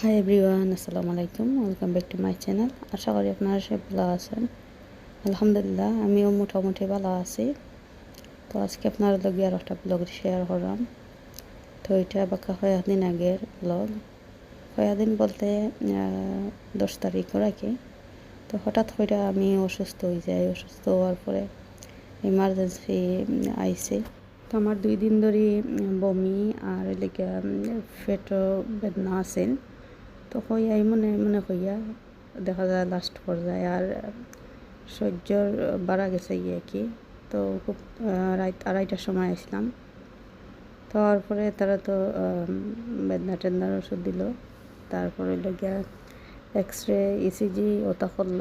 High everyone আসসালামু আলাইকুম welcome back to my channel আশা করি আপনারা সব ভালো আছেন আলহামদুলিল্লাহ আমিও মোটামুটি ভালো আছি তো আজকে আপনার লগে আর একটা ব্লগ শেয়ার করলাম তো এটা বাঁকা কয়েকদিন আগের ব্লগ কয়েকদিন বলতে দশ তারিখের আগে তো হঠাৎ করে আমি অসুস্থ হয়ে যাই অসুস্থ হওয়ার পরে ইমার্জেন্সি আইসি তো আমার দুই দিন ধরে বমি আর এলাকা পেটও বেদনা আছিল তো হইয়াই মনে মনে হইয়া দেখা যায় লাস্ট পর্যায়ে আর সহ্যর বাড়া গেছে গিয়ে কি। তো খুব রাত আড়াইটার সময় আসলাম। তারপরে তারা তো বেদনা টেদনার ওষুধ দিল। তারপরে গিয়া এক্স রে ইসিজি ওটা করল।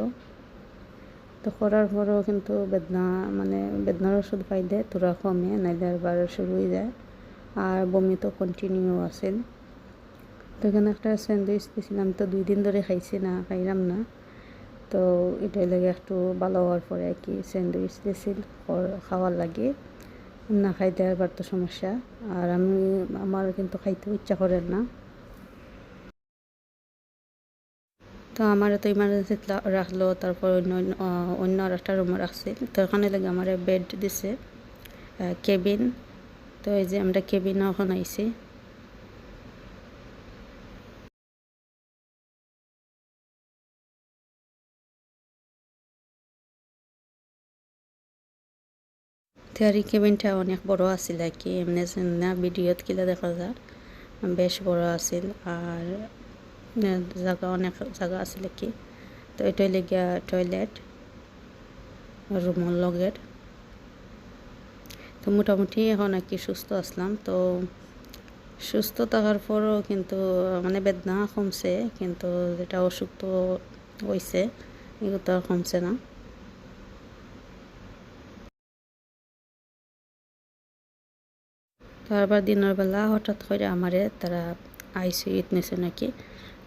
তো করার পরেও কিন্তু বেদনা মানে বেদনার ওষুধ পাই দেয় তোরা কমে, নাইলে আবার শুরু হয়ে যায়। আর বমি তো কন্টিনিউ আছিল তো এখানে একটা স্যান্ডউইচ দিয়েছিলাম তো দুই দিন ধরে খাইছি না, খাইলাম না। তো এটাই লাগে একটু ভালো হওয়ার পরে আর কি স্যান্ডউইচ দিয়েছিল খাওয়ার লাগে। না খাইতে আবার তো সমস্যা, আর আমি, আমার কিন্তু খাইতে ইচ্ছা করেন না। তো আমার তো ইমার্জেন্সি রাখল, তারপর অন্য অন্য আর একটা রুমে রাখছি। তো ওখানে লাগে আমার বেড দিছে কেবিন তো এই যে আমরা কেবিনে ওখানে আইছি। থিয়ারি কেবিনটা অনেক বড় আছিল আর কি। এমনি না, ভিডিওত কিলা দেখা যায়, বেশ বড় আছিল। আর জায়গা অনেক জায়গা আছিল কি। তো এটাই লেগিয়া টয়লেট রুমের লগের। তো মোটামুটি এখন আর কি সুস্থ আসলাম। তো সুস্থ থাকার পরও কিন্তু মানে বেদনা কমছে, কিন্তু যেটা অসুখ তো হয়েছে এগুলো তো আর কমছে না। তারপর দিনের বেলা হঠাৎ করে আমারে তারা আইসিউত নিছে নাকি?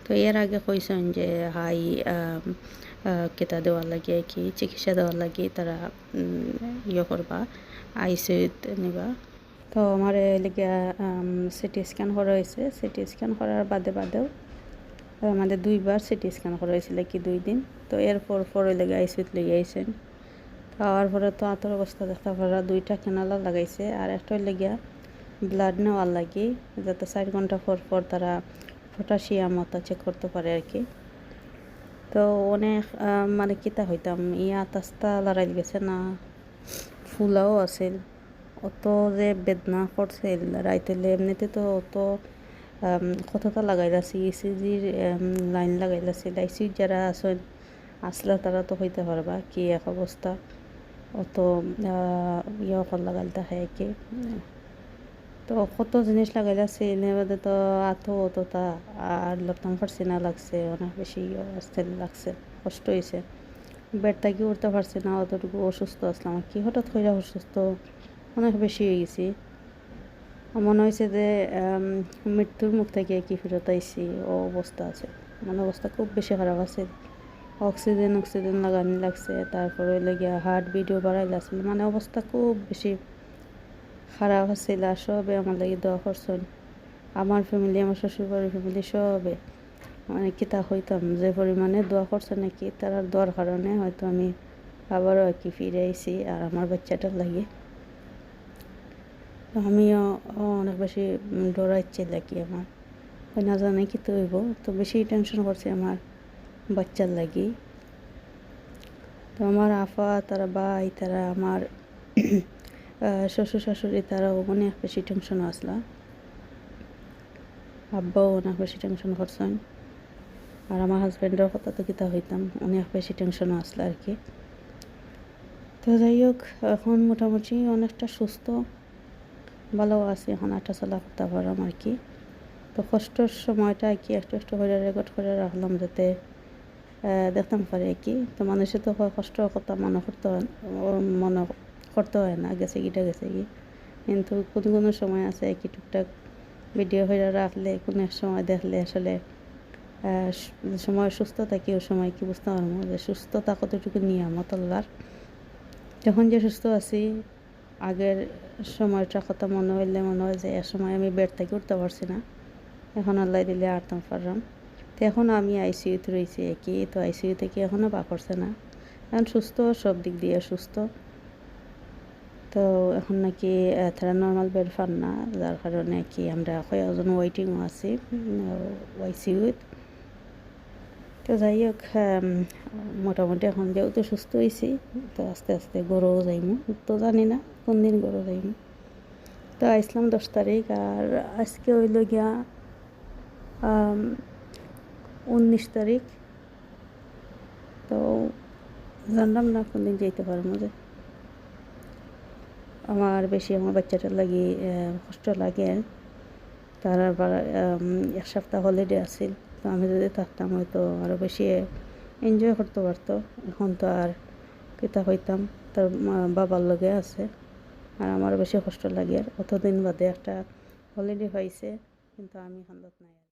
তো এর আগে কইছেন যে, হাই কেতা দেওয়ার লাগে, কি চিকিৎসা দেওয়ার লাগে তারা ইয়ে করবা আইসিউত নিবা। তো আমার এলাকা সিটি স্ক্যান করা হয়েছে সিটি স্ক্যান করার বাদে বাদেও আমাদের দুইবার সিটি স্ক্যান করা হয়েছিল কি দুই দিন। তো এরপর পর ওই লেগে আইসিউত লেগে আইসেন খাওয়ার পরে তো আতর অবস্থা দেখতে পারা দুইটা কেনালা লাগাইছে। আর একটা লেগিয়া ব্লাড নেওয়ার লাগে, যাতে চার ঘণ্টা পর পর তারা পটাশিয়াম মতো চেক করতে পারে আর কি। তো অনেক মানে কিতা হইতাম, ইয়া তাস্তা লড়াই গেছে না, ফুলাও আছিল অত যে বেদনা করছিল রাইতেলে এমনিতে তো অত কথাটা কতটা লাগাইলাছি ইসিজির লাইন লাগাইলাছিল আইসি যারা আছেন, আসলে তারা তো হইতে পারবা, কি এক অবস্থা, অত ইয়ে লাগাইতে হয় কি। তো কত জিনিস লাগাইলাছি এর মধ্যে তো আতো অতটা আর লড়তাম পারছি না লাগছে, অনেক বেশি অস্থির লাগছে, কষ্ট হয়েছে বেড থাকি উঠতে পারছি না, অতটুকু অসুস্থ আসলাম, কি হঠাৎ করে অসুস্থ? অনেক বেশি হয়ে গেছি। মনে হয়েছে যে মৃত্যুর মুখ থেকে কি ফেরত আইসি ও অবস্থা আছে। মানে অবস্থা খুব বেশি খারাপ আছে। অক্সিজেন অক্সিজেন লাগানি লাগছে, তারপরে লেগে হার্ট বিটও বাড়াই লাগছিল মানে অবস্থা খুব বেশি খারাপ আছিল সবে আমার লাগে দোয়া করছেন। আমার ফ্যামিলি আমার শ্বশুরবাড়ির ফ্যামিলি সবে। মানে কি কিতা হইতাম যে পরিমাণে দোয়া করছে নাকি তার দোয়ার কারণে হয়তো আমি আবারও আর কি ফিরে আইছি আর আমার বাচ্চাটার লাগে। আমিও অনেক বেশি ডরাইছে লাগি আমার। না জানে কি তো হইব, তো বেশি টেনশন করছে আমার বাচ্চার লাগি। তো আমার আফা তারা ভাই, তারা আমার শ্বশুর শাশুড়ি তারাও অনেক বেশি টেনশন আসলা। আব্বাও অনেক বেশি টেনশন করছেন। আর আমার হাজব্যান্ডের কথা তো কিতা হইতাম, অনেক বেশি টেনশনও আসলো আর কি। তো যাই হোক, এখন মোটামুটি অনেকটা সুস্থ ভালো আছে, এখন আটা চলা করতে পারলাম আর কি। তো কষ্টর সময়টা আর কি, একটু একটু করে রেকর্ড করে রাখলাম যাতে দেখতাম পারে আর কি। তো মানুষের তো কষ্ট কথা মনে করতে মনে করতে হয় না, গেছে গিটা গেছে গিয়ে কিন্তু কোনো কোনো সময় আছে কি, টুকটাক ভিডিও হয়ে রাখলে, কোনো এক সময় দেখলে আসলে সময় সুস্থ থাকি, ওই সময় কি বুঝতে পারব যে সুস্থতা কতটুকু নিয়ামত আল্লাহর। যখন যে সুস্থ আছি, আগের সময়টা কথা মনে হইলে মনে হয় যে এক সময় আমি বেড থেকে, উঠতে পারছি না। এখন আল্লাহ দিলে আরতাম পারলাম তো এখন আমি আইসিইউতে রয়েছি একই, তো আইসিইউ থেকে এখনও পা করছে না। এখন সুস্থ, সব দিক দিয়ে সুস্থ। তো এখন নাকি তারা নর্মাল বেড পান না, যার কারণে কি আমরা কয়েকজন ওয়েটিংও আছি আইসিইউত তো যাই হোক মোটামুটি এখন যেহেতু সুস্থ হয়েছি তো আস্তে আস্তে গরুও যাইমু। তো জানি না কোন দিন গরু যাইমু। তো আসলাম দশ তারিখ, আর আজকে হইল গিয়া উনিশ তারিখ। তো জানলাম না কোন দিন যেতে পারব যে। আমার বেশি আমার বাচ্চাটার লাগি কষ্ট লাগে। তার আবার এক সপ্তাহ হলিডে আছিল তো আমি যদি থাকতাম হয়তো আরও বেশি এনজয় করতে পারতো। এখন তো আর কিতা হইতাম তার বাবার লগে আছে। আর আমার বেশি কষ্ট লাগে। আর অতদিন বাদে একটা হলিডে পাইছে কিন্তু আমি খান্দত নাই।